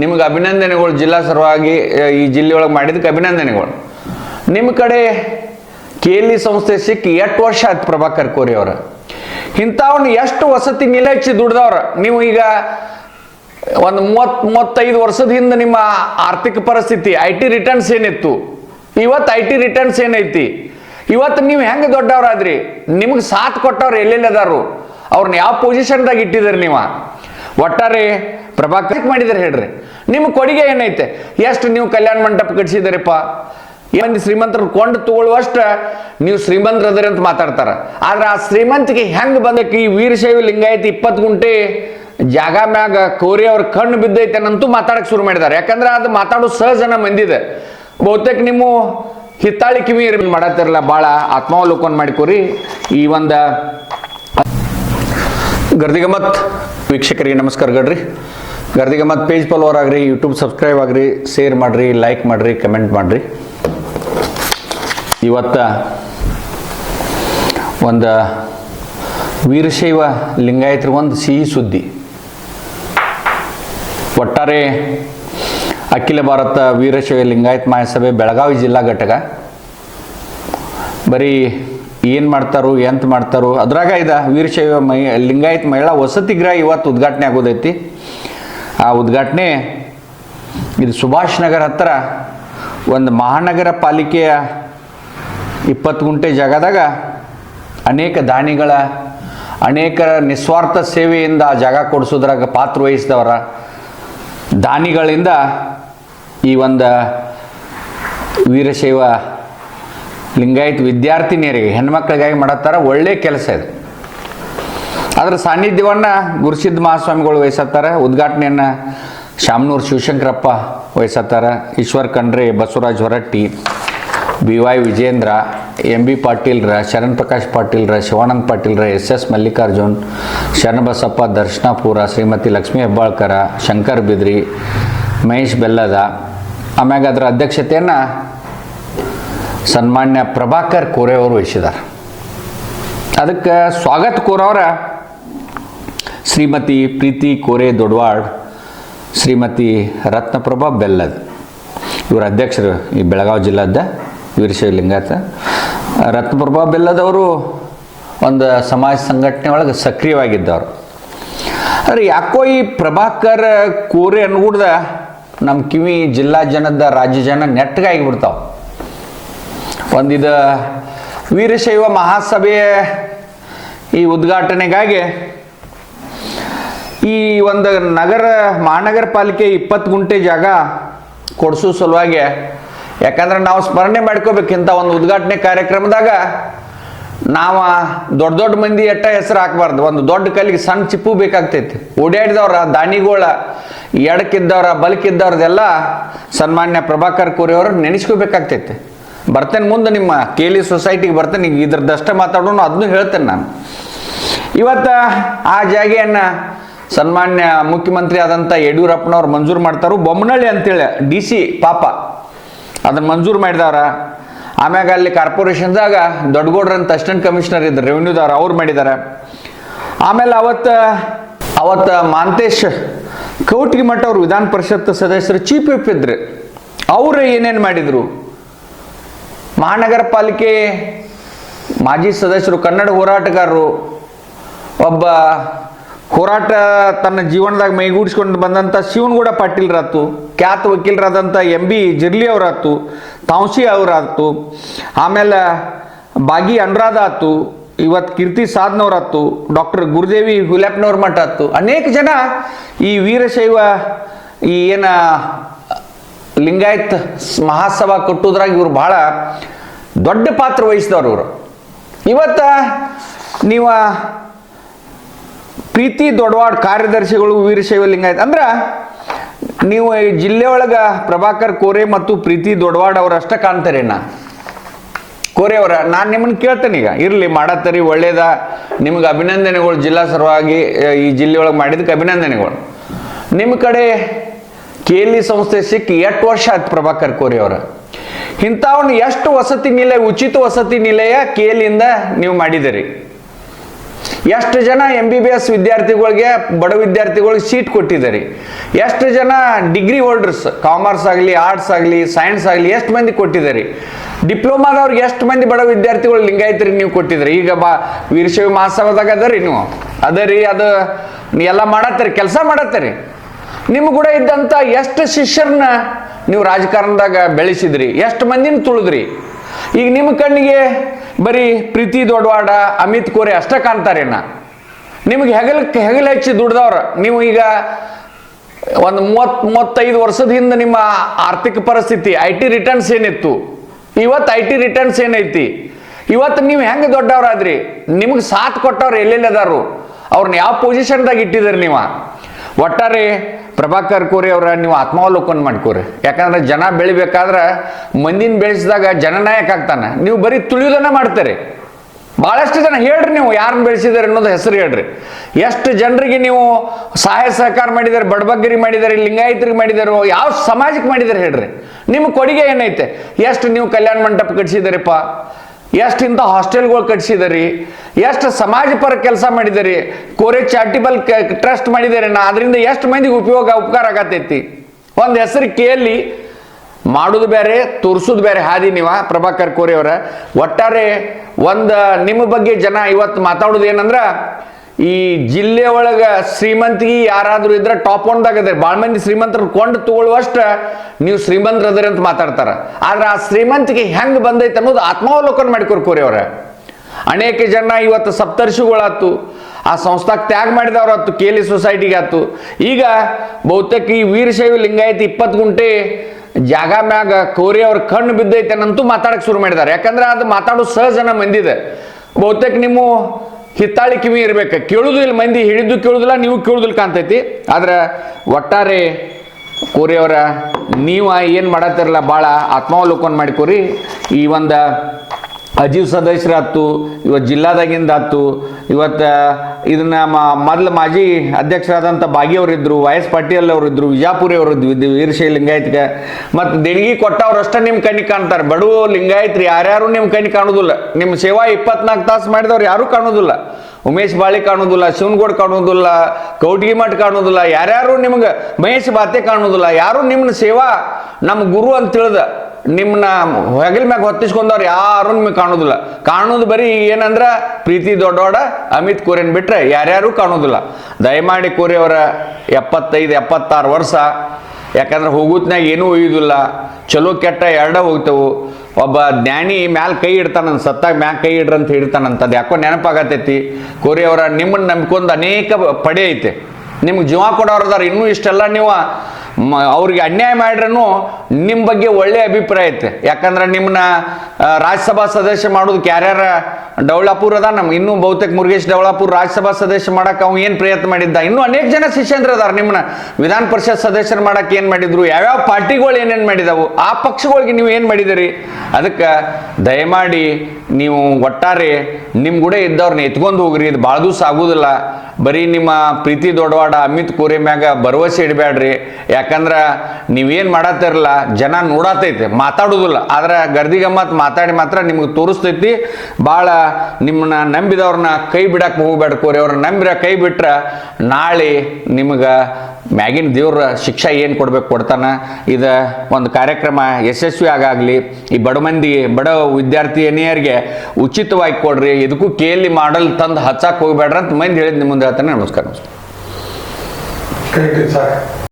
ನಿಮ್ಗೆ ಅಭಿನಂದನೆಗಳು ಜಿಲ್ಲಾ ಸರವಾಗಿ ಈ ಜಿಲ್ಲೆಯೊಳಗೆ ಮಾಡಿದ್ದಕ್ಕೆ ಅಭಿನಂದನೆಗಳು. ನಿಮ್ಮ ಕಡೆ ಕೆ ಎಲ್ ಇ ಸಂಸ್ಥೆ ಸಿಕ್ಕಿ ಎಷ್ಟು ವರ್ಷ ಆಯ್ತು ಪ್ರಭಾಕರ್ ಕೋರಿ ಅವ್ರ? ಇಂಥವನ್ನ ಎಷ್ಟು ವಸತಿ ನಿಲಯ ಹಚ್ಚಿ ದುಡ್ದವ್ರ? ನೀವು ಈಗ ಒಂದು ಮೂವತ್ ಮೂವತ್ತೈದು ವರ್ಷದ ಹಿಂದೆ ನಿಮ್ಮ ಆರ್ಥಿಕ ಪರಿಸ್ಥಿತಿ, ಐ ಟಿ ರಿಟರ್ನ್ಸ್ ಏನಿತ್ತು? ಇವತ್ತು ಐ ಟಿ ರಿಟರ್ನ್ಸ್ ಏನೈತಿ? ಇವತ್ತು ನೀವು ಹೆಂಗೆ ದೊಡ್ಡವ್ರಾದ್ರಿ? ನಿಮ್ಗೆ ಸಾಥ್ ಕೊಟ್ಟವ್ರು ಎಲ್ಲೆಲ್ಲಿ ಅದಾರು? ಅವ್ರನ್ನ ಯಾವ ಪೊಸಿಷನ್ದಾಗ ಇಟ್ಟಿದ್ದೀರಿ ನೀವು? ಒಟ್ಟಾರೆ ಪ್ರಭಾಕರ್ ಮಾಡಿದರೆ ಹೇಳ್ರಿ? ನಿಮ್ಮ ಕೊಡುಗೆ ಏನೈತೆ? ಎಷ್ಟು ನೀವು ಕಲ್ಯಾಣ ಮಂಟಪ ಕಟ್ಸಿದ್ದೀರಪ್ಪ? ಮಂದಿ ಶ್ರೀಮಂತರು ಕೊಂಡು ತಗೊಳ್ಳುವಷ್ಟ ನೀವು ಶ್ರೀಮಂತರದ್ರಿ ಅಂತ ಮಾತಾಡ್ತಾರ. ಆದ್ರೆ ಆ ಶ್ರೀಮಂತಿಗೆ ಹೆಂಗ್ ಬಂದಕ್ಕೆ ಈ ವೀರಶೈವ ಲಿಂಗಾಯತಿ ಇಪ್ಪತ್ತು ಗುಂಟೆ ಜಾಗ ಮ್ಯಾಗ ಕೋರಿ ಅವ್ರ ಕಣ್ಣು ಬಿದ್ದೈತೆ ಅನ್ನಂತೂ ಮಾತಾಡಕ್ ಶುರು ಮಾಡಿದ್ದಾರೆ. ಯಾಕಂದ್ರೆ ಅದು ಮಾತಾಡೋ ಸಹಜನ ಮಂದಿದೆ. ಬಹುತೇಕ ನಿಮ್ಮ ಹಿತ್ತಾಳಿ ಕಿವಿ ಮಾಡತ್ತಿರಲ್ಲ ಭಾಳ ಆತ್ಮಾವಲೋಕನ ಮಾಡಿಕೋರಿ. ಈ ಒಂದು ಗರ್ದಿಗಮತ್. ವೀಕ್ಷಕರಿಗೆ ನಮಸ್ಕಾರ ಗಡ್ರಿ. ಗರ್ದಿಗಮತ್ ಪೇಜ್ ಫಾಲೋವರ್ ಆಗ್ರಿ ಯೂಟ್ಯೂಬ್ ಸಬ್ಸ್ಕ್ರೈಬ್ ಆಗ್ರಿ ಶೇರ್ ಮಾಡ್ರಿ ಲೈಕ್ ಮಾಡ್ರಿ ಕಮೆಂಟ್ ಮಾಡ್ರಿ. ಇವತ್ತ ಒಂದು ವೀರಶೈವ ಲಿಂಗಾಯತರ ಒಂದು ಸಿಹಿ ಸುದ್ದಿ. ಒಟ್ಟಾರೆ ಅಖಿಲ ಭಾರತ ವೀರಶೈವ ಲಿಂಗಾಯತ್ ಮಹಾಸಭೆ ಬೆಳಗಾವಿ ಜಿಲ್ಲಾ ಘಟಕ. ಬರೀ ಏನು ಮಾಡ್ತಾರೋ, ಎಂತ ಮಾಡ್ತಾರೋ? ಅದ್ರಾಗ ಇದ ವೀರಶೈವ ಮಹಿ ಲಿಂಗಾಯತ್ ಮಹಿಳಾ ವಸತಿ ಗೃಹ ಇವತ್ತು ಉದ್ಘಾಟನೆ ಆಗೋದೈತಿ. ಆ ಉದ್ಘಾಟನೆ ಇದು ಸುಭಾಷ್ ನಗರ ಹತ್ರ ಒಂದು ಮಹಾನಗರ ಪಾಲಿಕೆಯ ಇಪ್ಪತ್ತು ಗುಂಟೆ ಜಾಗದಾಗ ಅನೇಕ ದಾನಿಗಳ ಅನೇಕ ನಿಸ್ವಾರ್ಥ ಸೇವೆಯಿಂದ ಆ ಜಾಗ ಕೊಡಿಸೋದ್ರಾಗ ಪಾತ್ರ ವಹಿಸಿದವರ ದಾನಿಗಳಿಂದ ಈ ಒಂದು ವೀರಶೈವ ಲಿಂಗಾಯತ್ ವಿದ್ಯಾರ್ಥಿನಿಯರಿಗೆ, ಹೆಣ್ಮಕ್ಳಿಗಾಗಿ ಮಾಡತ್ತಾರ ಒಳ್ಳೆ ಕೆಲಸ ಇದು. ಅದರ ಸಾನ್ನಿಧ್ಯವನ್ನು ಗುರುಸಿದ್ಧ ಮಹಾಸ್ವಾಮಿಗಳು ವಹಿಸತ್ತಾರ, ಉದ್ಘಾಟನೆಯನ್ನ Shamanur Shivashankarappa ವಹಿಸತ್ತಾರ, Eshwar Khandre, Basavaraj Horatti, B Y Vijayendra, M B ಪಾಟೀಲ್ರ, Sharan Prakash ಪಾಟೀಲ್ರ, ಶಿವಾನಂದ್ ಪಾಟೀಲ್ರ, ಎಸ್ ಎಸ್ ಮಲ್ಲಿಕಾರ್ಜುನ್, ಶರಣಬಸಪ್ಪ ದರ್ಶನಾಪುರ, ಶ್ರೀಮತಿ ಲಕ್ಷ್ಮೀ ಹೆಬ್ಬಾಳ್ಕರ, ಶಂಕರ್ ಬಿದ್ರಿ, ಮಹೇಶ್ ಬೆಲ್ಲದ, ಆಮ್ಯಾಗ ಅದರ ಅಧ್ಯಕ್ಷತೆಯನ್ನು ಸನ್ಮಾನ್ಯ ಪ್ರಭಾಕರ್ ಕೋರೆ ಅವರು ವಹಿಸಿದ್ದಾರೆ. ಅದಕ್ಕೆ ಸ್ವಾಗತ ಕೋರವರ ಶ್ರೀಮತಿ ಪ್ರೀತಿ ಕೋರೆ ದೊಡ್ವಾಡ್ ಶ್ರೀಮತಿ ರತ್ನಪ್ರಭಾ ಬೆಲ್ಲದ್. ಇವರ ಅಧ್ಯಕ್ಷರು ಈ ಬೆಳಗಾವಿ ಜಿಲ್ಲಾದ ವೀರಶೈವ ಲಿಂಗಾಯತ. ರತ್ನಪ್ರಭಾ ಬೆಲ್ಲದವರು ಒಂದು ಸಮಾಜ ಸಂಘಟನೆ ಒಳಗೆ ಸಕ್ರಿಯವಾಗಿದ್ದವರು. ಆದರೆ ಯಾಕೋ ಈ ಪ್ರಭಾಕರ್ ಕೋರೆ ಅನ್ಗೂಡ್ದ ನಮ್ಮ ಕಿವಿ ಜಿಲ್ಲಾ ಜನದ ರಾಜ್ಯ ಜನ ನೆಟ್ಟಗಾಗಿಬಿಡ್ತಾವೆ ಒಂದಿದ ವೀರಶೈವ ಮಹಾಸಭೆಯ ಈ ಉದ್ಘಾಟನೆಗಾಗಿ ಈ ಒಂದು ನಗರ, ಮಹಾನಗರ ಪಾಲಿಕೆ ಇಪ್ಪತ್ತು ಗುಂಟೆ ಜಾಗ ಕೊಡಿಸೋ ಸಲುವಾಗಿ, ಯಾಕಂದ್ರೆ ನಾವು ಸ್ಮರಣೆ ಮಾಡ್ಕೋಬೇಕಿಂತ ಒಂದು ಉದ್ಘಾಟನೆ ಕಾರ್ಯಕ್ರಮದಾಗ ನಾವು ದೊಡ್ಡ ದೊಡ್ಡ ಮಂದಿ ಎಟ್ಟ ಹೆಸರು ಹಾಕ್ಬಾರ್ದು. ಒಂದು ದೊಡ್ಡ ಕಲ್ಲಿಗೆ ಸಣ್ಣ ಚಿಪ್ಪು ಬೇಕಾಗ್ತೈತಿ. ಓಡಾಡಿದವ್ರ ದಾನಿಗೋಳ ಎಡಕ್ಕಿದ್ದವ್ರ ಬಲಕ್ಕಿದ್ದವ್ರದೆಲ್ಲ ಸನ್ಮಾನ್ಯ ಪ್ರಭಾಕರ್ ಕೋರಿ ಅವರು ನೆನೆಸ್ಕೋಬೇಕಾಗ್ತೈತಿ. ಬರ್ತೇನೆ ಮುಂದೆ ನಿಮ್ಮ ಕೇಳಿ ಸೊಸೈಟಿಗೆ ಬರ್ತೇನೆ, ಈಗ ಇದ್ರದ್ದಷ್ಟೇ ಮಾತಾಡೋಣ ಅದನ್ನು ಹೇಳ್ತೇನೆ ನಾನು. ಇವತ್ತು ಆ ಜಾಗೆಯನ್ನು ಸನ್ಮಾನ್ಯ ಮುಖ್ಯಮಂತ್ರಿ ಆದಂಥ ಯಡಿಯೂರಪ್ಪನವ್ರು ಮಂಜೂರು ಮಾಡ್ತಾರು. ಬೊಮ್ಮನಹಳ್ಳಿ ಅಂತೇಳಿ ಡಿ ಸಿ ಪಾಪ. ಅದನ್ನು ಮಂಜೂರು ಮಾಡಿದವ್ರ. ಆಮ್ಯಾಗ ಅಲ್ಲಿ ಕಾರ್ಪೊರೇಷನ್ದಾಗ ದೊಡ್ಡಗೌಡ್ರ ಅಂತ ಅಸಿಸ್ಟೆಂಟ್ ಕಮಿಷನರ್ ಇದ್ರು ರೆವಿನ್ಯೂದವ್ರು ಅವ್ರು ಮಾಡಿದ್ದಾರೆ ಆಮೇಲೆ ಅವತ್ತು ಅವತ್ತು ಮಾಂತೇಶ್ ಕೌಟಿಗೆ ಅವರು ಅವ್ರು ವಿಧಾನ ಪರಿಷತ್ ಸದಸ್ಯರು ಚೀಫ್ ವಿಪ್ ಇದ್ರು. ಅವರು ಏನೇನು ಮಾಡಿದರು? ಮಹಾನಗರ ಪಾಲಿಕೆ ಮಾಜಿ ಸದಸ್ಯರು, ಕನ್ನಡ ಹೋರಾಟಗಾರರು, ಒಬ್ಬ ಹೋರಾಟ ತನ್ನ ಜೀವನದಾಗ ಮೈಗೂಡಿಸ್ಕೊಂಡು ಬಂದಂಥ ಶಿವನಗೌಡ ಪಾಟೀಲ್ರಾತು ಖ್ಯಾತ ವಕೀಲರಾದಂಥ ಎಂ ಬಿ ಜಿರ್ಲಿ ಅವರಾತು ತಾಂಸಿ ಅವರಾತು ಆಮೇಲೆ ಬಾಗಿ ಅನುರಾಧ ಆತು ಇವತ್ತು ಕೀರ್ತಿ ಸಾಧನವ್ರಾತು ಡಾಕ್ಟರ್ ಗುರುದೇವಿ ಹುಲ್ಯಾಪ್ನವ್ರ ಮಠ ಆತು ಅನೇಕ ಜನ ಈ ವೀರಶೈವ, ಈ ಏನ ಲಿಂಗಾಯತ್ ಮಹಾಸಭಾ ಕಟ್ಟೋದ್ರಾಗ ಇವರು ಬಹಳ ದೊಡ್ಡ ಪಾತ್ರ ವಹಿಸಿದವರು ಇವರು. ಇವತ್ತ ನೀವು ಪ್ರೀತಿ ದೊಡ್ಡವಾಡ್ ಕಾರ್ಯದರ್ಶಿಗಳು ವೀರಶೈವ ಲಿಂಗಾಯತ್. ಅಂದ್ರೆ ನೀವು ಈ ಜಿಲ್ಲೆ ಒಳಗ ಪ್ರಭಾಕರ್ ಕೋರೆ ಮತ್ತು ಪ್ರೀತಿ ದೊಡ್ಡವಾಡ್ ಅವರಷ್ಟ ಕಾಣ್ತಾರೇನ? ಕೋರೆ ಅವರ, ನಾನು ನಿಮ್ಮನ್ನು ಕೇಳ್ತೇನೆ ಈಗ. ಇರಲಿ, ಮಾಡತ್ತರಿ, ಒಳ್ಳೇದ. ನಿಮ್ಗೆ ಅಭಿನಂದನೆಗಳು ಜಿಲ್ಲಾ ಸರವಾಗಿ, ಈ ಜಿಲ್ಲೆ ಒಳಗೆ ಮಾಡಿದಕ್ಕೆ ಅಭಿನಂದನೆಗಳು. ನಿಮ್ಮ ಕಡೆ ಕೇಲಿ ಸಂಸ್ಥೆ ಸಿಕ್ಕಿ ಎಷ್ಟು ವರ್ಷ ಆಯ್ತು ಪ್ರಭಾಕರ್ ಕೋರಿ ಅವರ? ಇಂಥವನ್ನ ಎಷ್ಟು ವಸತಿ ನಿಲಯ, ಉಚಿತ ವಸತಿ ನಿಲಯ ಕೇಲಿಯಿಂದ ನೀವು ಮಾಡಿದಿರಿ. ಎಷ್ಟು ಜನ ಎಂ ಬಿ ಬಿ ಎಸ್ ವಿದ್ಯಾರ್ಥಿಗಳಿಗೆ, ಬಡ ವಿದ್ಯಾರ್ಥಿಗಳಿಗೆ ಸೀಟ್ ಕೊಟ್ಟಿದ್ದಾರೆ ಎಷ್ಟು ಜನ ಡಿಗ್ರಿ ಹೋಲ್ಡರ್ಸ್ ಕಾಮರ್ಸ್ ಆಗಲಿ ಆರ್ಟ್ಸ್ ಆಗಲಿ ಸೈನ್ಸ್ ಆಗಲಿ ಎಷ್ಟು ಮಂದಿ ಕೊಟ್ಟಿದ್ದಾರೆ ಡಿಪ್ಲೊಮಾದವ್ರಿಗೆ ಎಷ್ಟು ಮಂದಿ ಬಡ ವಿದ್ಯಾರ್ಥಿಗಳು ಲಿಂಗಾಯತ್ರಿ ನೀವು ಕೊಟ್ಟಿದ್ರಿ. ಈಗ ಬಾ, ವೀರಶೈವ ಮಹಾಸಭಾದಾಗ ಅದರಿ ನೀವು. ಅದು ನೀ ಎಲ್ಲ ಮಾಡತ್ತೀರಿ, ಕೆಲಸ ಮಾಡತ್ತೀರಿ. ನಿಮ್ಮ ಕೂಡ ಇದ್ದಂಥ ಎಷ್ಟು ಶಿಷ್ಯರನ್ನ ನೀವು ರಾಜಕಾರಣದಾಗ ಬೆಳೆಸಿದ್ರಿ? ಎಷ್ಟು ಮಂದಿನ ತುಳಿದ್ರಿ? ಈಗ ನಿಮ್ಮ ಕಣ್ಣಿಗೆ ಬರೀ ಪ್ರೀತಿ ದೊಡ್ಡವಾಡ ಅಮಿತ್ ಕೋರೆ ಅಷ್ಟೇ ಕಾಣ್ತಾರೇನ? ನಿಮಗೆ ಹೆಗಲ್ ಹೆಗಲ್ ಹೆಚ್ಚಿ ದುಡ್ದವ್ರ. ನೀವು ಈಗ ಒಂದು ಮೂವತ್ ಮೂವತ್ತೈದು ವರ್ಷದ ಹಿಂದೆ ನಿಮ್ಮ ಆರ್ಥಿಕ ಪರಿಸ್ಥಿತಿ ಐ ಟಿ ರಿಟರ್ನ್ಸ್ ಏನಿತ್ತು? ಇವತ್ತು ಐ ಟಿ ರಿಟರ್ನ್ಸ್ ಏನೈತಿ? ಇವತ್ತು ನೀವು ಹೆಂಗೆ ದೊಡ್ಡವ್ರಾದ್ರಿ? ನಿಮಗೆ ಸಾಥ್ ಕೊಟ್ಟವ್ರು ಎಲ್ಲೆಲ್ಲಿ ಅದಾರು? ಅವ್ರನ್ನ ಯಾವ ಪೊಸಿಷನ್ದಾಗ ಇಟ್ಟಿದ್ರಿ ನೀವು? ಒಟ್ಟಾರೆ ಪ್ರಭಾಕರ್ ಕೋರಿ ಅವರ ನೀವು ಆತ್ಮಾವಲೋಕನ ಮಾಡ್ಕೋರಿ. ಯಾಕಂದ್ರೆ ಜನ ಬೆಳಿಬೇಕಾದ್ರೆ ಮಂದಿನ ಬೆಳೆಸಿದಾಗ ಜನನಾಯಕ ಆಗ್ತಾನೆ. ನೀವು ಬರೀ ತುಳಿಯೋದನ್ನ ಮಾಡ್ತೀರಿ. ಬಹಳಷ್ಟು ಜನ ಹೇಳ್ರಿ ನೀವು ಯಾರನ್ನ ಬೆಳೆಸಿದಾರೆ ಅನ್ನೋದು ಹೆಸರು ಹೇಳ್ರಿ. ಎಷ್ಟು ಜನರಿಗೆ ನೀವು ಸಹಾಯ ಸಹಕಾರ ಮಾಡಿದಾರೆ ಬಡಬಗ್ಗರಿ ಮಾಡಿದಾರೆ ಲಿಂಗಾಯತರಿಗೆ ಮಾಡಿದಾರೋ ಯಾವ ಸಮಾಜಕ್ಕೆ ಮಾಡಿದಾರೆ ಹೇಳ್ರಿ. ನಿಮ್ಮ ಕೊಡುಗೆ ಏನೈತೆ? ಎಷ್ಟು ನೀವು ಕಲ್ಯಾಣ ಮಂಟಪ ಕಟ್ಸಿದಾರಿಪ್ಪ ಎಷ್ಟು ಇಂಥ ಹಾಸ್ಟೆಲ್ಗಳು ಕಟ್ಸಿದಾರಿ, ಎಷ್ಟು ಸಮಾಜ ಪರ ಕೆಲಸ ಮಾಡಿದರಿ, ಕೋರೆ ಚಾರಿಟಬಲ್ ಟ್ರಸ್ಟ್ ಮಾಡಿದಾರೆ ನಾ ಅದರಿಂದ ಎಷ್ಟು ಮಂದಿಗೆ ಉಪಯೋಗ, ಉಪಕಾರ ಆಗತೈತಿ? ಒಂದು ಹೆಸರು ಕೇಳಿ, ಮಾಡೋದು ಬೇರೆ, ತೋರಿಸೋದು ಬೇರೆ, ಹಾದಿ ನೀವ, ಪ್ರಭಾಕರ್ ಕೋರಿ ಅವರ. ಒಟ್ಟಾರೆ, ಒಂದು, ನಿಮ್ಮ ಬಗ್ಗೆ ಜನ ಇವತ್ತು ಮಾತಾಡೋದು ಏನಂದ್ರ ಈ ಜಿಲ್ಲೆ ಒಳಗ ಶ್ರೀಮಂತಿಗೆ ಯಾರಾದ್ರೂ ಇದ್ರೆ ಟಾಪ್ ಒನ್ದಾಗ ಅದೇ ಭಾಳ ಮಂದಿ ಶ್ರೀಮಂತರು ಕೊಂಡು ತಗೊಳ್ಳುವಷ್ಟ ನೀವು ಶ್ರೀಮಂತರ ಅದ್ರಿ ಅಂತ ಮಾತಾಡ್ತಾರ. ಆದ್ರೆ ಆ ಶ್ರೀಮಂತಿಗೆ ಹೆಂಗ್ ಬಂದೈತೆ ಅನ್ನೋದು ಆತ್ಮಾವಲೋಕನ ಮಾಡಿಕೊರ್ ಕೋರಿ ಅವರ. ಅನೇಕ ಜನ ಇವತ್ತು ಸಪ್ತರ್ಷಿಗಳಾತು, ಆ ಸಂಸ್ಥಾಗ ತ್ಯಾಗ ಮಾಡಿದವರು ಆತು, ಕೇಲಿ ಸೊಸೈಟಿಗೆ ಆತು. ಈಗ ಬಹುತೇಕ ಈ ವೀರಶೈವ ಲಿಂಗಾಯತಿ ಇಪ್ಪತ್ತು ಗುಂಟೆ ಜಾಗ ಮ್ಯಾಗ ಕೋರಿ ಅವ್ರ ಕಣ್ಣು ಬಿದ್ದೈತೆ ಅನ್ನಂತೂ ಮಾತಾಡಕ್ಕೆ ಶುರು ಮಾಡಿದ್ದಾರೆ ಯಾಕಂದ್ರೆ ಅದು ಮಾತಾಡೋ ಸಹಜನ ಮಂದಿದೆ. ಬಹುತೇಕ ನಿಮ್ಮ ಹಿತ್ತಾಳಿ ಕಿವಿ ಇರ್ಬೇಕು. ಕೇಳುದು ಮಂದಿ ಹಿಡಿದು ಕೇಳುದಿಲ್ಲ, ನೀವು ಕೇಳುದಿಲ್ಲ ಕಾಣ್ತೈತಿ. ಆದ್ರೆ ಒಟ್ಟಾರೆ ಕೋರಿಯವರ, ನೀವು ಏನು ಮಾಡತ್ತಿರಲ್ಲ ಭಾಳ ಆತ್ಮಾವಲೋಕನ ಮಾಡಿಕೋರಿ. ಈ ಒಂದು ಅಜೀವ್ ಸದಸ್ಯರಾಯ್ತು ಇವತ್ತು ಜಿಲ್ಲಾದಾಗಿಂದ ಆತು ಇವತ್ತು ಇದನ್ನ ಮೊದ್ಲು ಮಾಜಿ ಅಧ್ಯಕ್ಷರಾದಂಥ ಬಾಗಿ ಅವರಿದ್ರು ವೈ ಎಸ್ ಪಾಟೀಲ್ ಅವರಿದ್ದರು ವಿಜಾಪುರಿ ಅವರಿದ್ರು ವೀರಶೈ ಲಿಂಗಾಯತ್ಗೆ. ಮತ್ತು ದೇಣಿಗೆ ಕೊಟ್ಟವ್ರಷ್ಟೇ ನಿಮ್ಮ ಕಣ್ಣಿಗೆ ಕಾಣ್ತಾರೆ. ಬಡವ ಲಿಂಗಾಯತ್ರಿ ಯಾರ್ಯಾರು ನಿಮ್ಮ ಕಣ್ಣಿಗೆ ಕಾಣೋದಿಲ್ಲ. ನಿಮ್ಮ ಸೇವಾ ಇಪ್ಪತ್ನಾಲ್ಕು ತಾಸು ಮಾಡಿದವ್ರು ಯಾರೂ ಕಾಣೋದಿಲ್ಲ. ಉಮೇಶ್ ಬಾಳಿ ಕಾಣೋದಿಲ್ಲ ಶಿವನಗೌಡ್ ಕಾಣೋದಿಲ್ಲ, ಕೌಟಿಗಿ ಮಠ ಕಾಣೋದಿಲ್ಲ, ಯಾರ್ಯಾರು ನಿಮ್ಗೆ ಮಹೇಶ್ ಬಾತೆ ಕಾಣೋದಿಲ್ಲ, ಯಾರು ನಿಮ್ಮನ್ನ ಸೇವಾ ನಮ್ಮ ಗುರು ಅಂತ ತಿಳಿದ. ನಿಮ್ಮನ್ನ ಹೊಗಲ್ ಮ್ಯಾಗ ಹೊತ್ತಿಸ್ಕೊಂಡವ್ರು ಯಾರು ನಿಮಗೆ ಕಾಣೋದಿಲ್ಲ. ಕಾಣೋದು ಬರೀ ಏನಂದ್ರೆ ಪ್ರೀತಿ ದೊಡ್ಡೋಡ ಅಮಿತ್ ಕೋರಿನ್ ಬಿಟ್ರೆ ಯಾರ್ಯಾರು ಕಾಣೋದಿಲ್ಲ. ದಯಮಾಡಿ ಕೋರಿ ಅವರ ಎಪ್ಪತ್ತೈದು, ಎಪ್ಪತ್ತಾರು ವರ್ಷ, ಯಾಕಂದ್ರೆ ಹೋಗುತ್ನಾಗ ಏನೂ ಒಯ್ಯೋದಿಲ್ಲ ಚಲೋ, ಕೆಟ್ಟ ಎರಡ ಹೋಗ್ತವು. ಒಬ್ಬ ಜ್ಞಾನಿ ಮ್ಯಾಲ ಕೈ ಇಡ್ತಾನ ಸತ್ತಾಗ ಮ್ಯಾಲ ಕೈ ಇಡ್ರಿ ಅಂತ ಹೇಳ್ತಾನಂತ, ಅದು ಯಾಕೋ ನೆನಪಾಗತ್ತೈತಿ ಕೋರಿ ಅವರ ನಿಮ್ಮನ್ನ ನಂಬಿಕೊಂಡು ಅನೇಕ ಪಡೆ ಐತೆ. ನಿಮ್ಗೆ ಜೀವ ಕೊಡೋರು ಅದಾರ ಇನ್ನೂ ಇಷ್ಟೆಲ್ಲ ನೀವು ಅವ್ರಿಗೆ ಅನ್ಯಾಯ ಮಾಡ್ರೂ ನಿಮ್ಮ ಬಗ್ಗೆ ಒಳ್ಳೆ ಅಭಿಪ್ರಾಯ ಐತೆ. ಯಾಕಂದ್ರೆ ನಿಮ್ಮನ್ನ ರಾಜ್ಯಸಭಾ ಸದಸ್ಯ ಮಾಡೋದಕ್ಕೆ ಯಾರ್ಯಾರ ಡೌಳಾಪುರ್ ಅದ ನಮ್ಮ ಇನ್ನೂ ಬಹುತೇಕ ಮುರುಗೇಶ್ ಡೌಳಾಪುರ್ ರಾಜ್ಯಸಭಾ ಸದಸ್ಯ ಮಾಡಕ್ಕೆ ಅವ್ನು ಏನು ಪ್ರಯತ್ನ ಮಾಡಿದ್ದ? ಇನ್ನೂ ಅನೇಕ ಜನ ಶಿಷ್ಯಂದ್ರ ಅದಾರ ನಿಮ್ಮನ್ನ ವಿಧಾನ ಪರಿಷತ್ ಸದಸ್ಯರು ಮಾಡಕ್ಕೆ ಏನು ಮಾಡಿದ್ರು? ಯಾವ್ಯಾವ ಪಾರ್ಟಿಗಳು ಏನೇನು ಮಾಡಿದವು? ಆ ಪಕ್ಷಗಳಿಗೆ ನೀವು ಏನು ಮಾಡಿದಿರಿ? ಅದಕ್ಕೆ ದಯಮಾಡಿ ನೀವು ಒಟ್ಟಾರೆ ನಿಮ್ಮ ಕೂಡ ಇದ್ದವ್ರನ್ನ ಎತ್ಕೊಂಡು ಹೋಗ್ರಿ, ಇದು ಭಾಳ ದಿವಸ ಆಗುದಿಲ್ಲ. ಬರೀ ನಿಮ್ಮ ಪ್ರೀತಿ ದೊಡ್ಡವಾಡ ಅಮಿತ್ ಕೋರೆ ಮ್ಯಾಗ ಭರವಸೆ ಇಡಬೇಡ್ರಿ ಯಾಕಂದ್ರೆ ನೀವೇನು ಮಾಡತ್ತಿರಲ್ಲ ಜನ ನೋಡತೈತೆ, ಮಾತಾಡೋದಿಲ್ಲ. ಆದ್ರೆ ಗರ್ದಿ ಗಮ್ಮತ್ ಮಾತಾಡಿ ಮಾತ್ರ ನಿಮ್ಗೆ ತೋರಿಸ್ತೈತಿ. ಭಾಳ ನಿಮ್ಮನ್ನ ನಂಬಿದವ್ರನ್ನ ಕೈ ಬಿಡಕ್ಕೆ ಹೋಗ್ಬೇಡ ಕೋರಿ ಅವ್ರನ್ನ ನಂಬಿರ ಕೈ ಬಿಟ್ರೆ ನಾಳೆ ನಿಮ್ಗೆ ಮ್ಯಾಗಿನ ದೇವ್ರ ಶಿಕ್ಷಾ ಏನು ಕೊಡ್ಬೇಕು ಕೊಡ್ತಾನ? ಇದು ಒಂದು ಕಾರ್ಯಕ್ರಮ ಯಶಸ್ವಿ ಆಗಾಗಲಿ. ಈ ಬಡ ಮಂದಿ, ಬಡ ವಿದ್ಯಾರ್ಥಿನಿಯರಿಗೆ ಉಚಿತವಾಗಿ ಕೊಡ್ರಿ. ಇದಕ್ಕೂ ಕೇಳಿ ಮಾಡಲ್ ತಂದು ಹಚ್ಚಕ್ಕೆ ಹೋಗ್ಬೇಡ್ರಿ ಅಂತ ಮಂದಿ ಹೇಳಿದ್ ನಿಮ್ಮ ಮುಂದೆ ಹೇಳ್ತಾನೆ. ನಮಸ್ಕಾರ ನಮಸ್ಕಾರ.